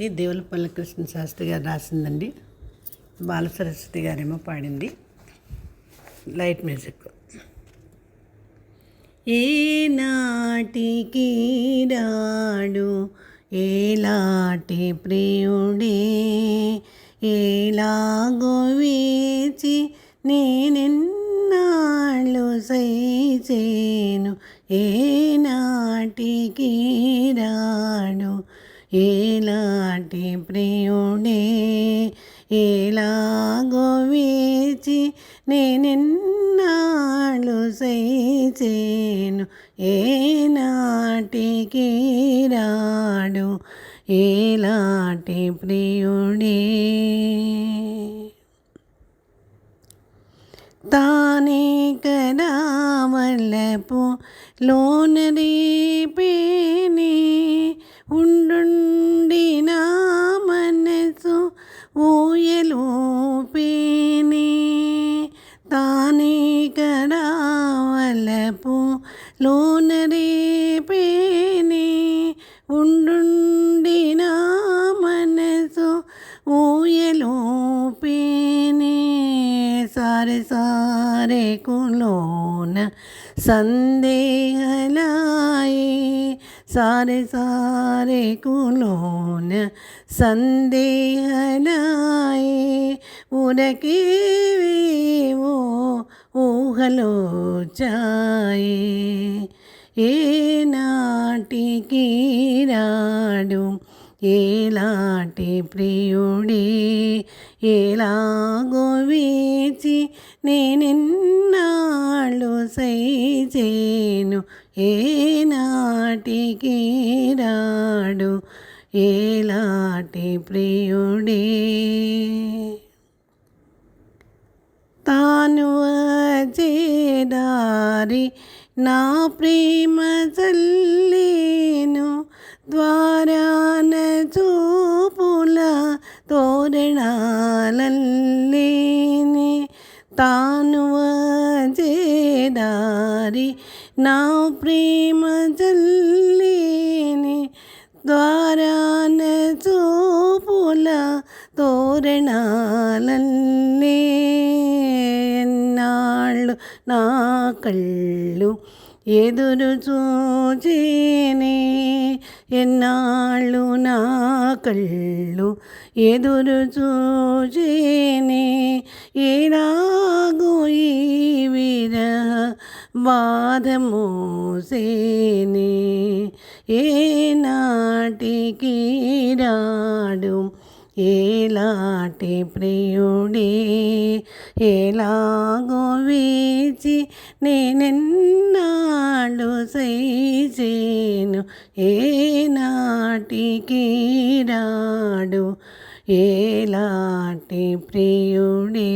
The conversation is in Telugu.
ఇది దేవులపల్లి కృష్ణ శాస్త్రి గారు రాసిందండి. బాల సరస్వతి గారేమో పాడింది. Light music. ఏ నాటికి రాడు ఏలాటి ప్రియుడే ఏలాగో వేచి నేనెన్నాళ్ళు సైచేను ఏ నాటికి రాడు ఏలాంటి ప్రియుడే ఎలాగో వేచి నేనెన్నాళ్ళు సైచేను. ఏ నాటికి రాడు ఏలాంటి ప్రియుడే. താനേകരാമല്ലപ്പോ ലോനരേ പേനെ ഉണ്ടുണ്ടിനാ മനസ്സു ഓയലോ പേനെ താനേകരാമല്ലപ്പോ ലോനരേ പേ सारे सारे कुलोन संदेह लाए सारे सारे कुलोन संदेह लाए उनके वे वो ഊഹലോ ചായേ നാട്ടിക്കീരാടും ఏలాంటి ప్రియుడే? ఎలాగో వేచి నేనెన్నాళ్ళు సైచేను? ఏ నాటికి రాడు ఏలాంటి ప్రియుడే? తాను వచ్చేదారి నా ప్రేమ చల్లేను ద్వా తోరణాలల్లేని తాను వచ్చేదారి నా ప్రేమ చల్లేని ద్వారాన చూపుల తోరణాలల్లే వాళ్ళు నా కళ్ళు ఎదురు చూచేనే. ఎన్నాళ్ళు నా కళ్ళు ఎదురు చూచేనే. ఏనాగో ఈ విరహ బాధ మోసేనే. ఏ నాటికి రాడు ఏలాటి ప్రియుడే ఎలాగో వేచి నేనెన్నాడు సైచేను ఏ నాటికి రాడు ఏలాటి ప్రియుడే.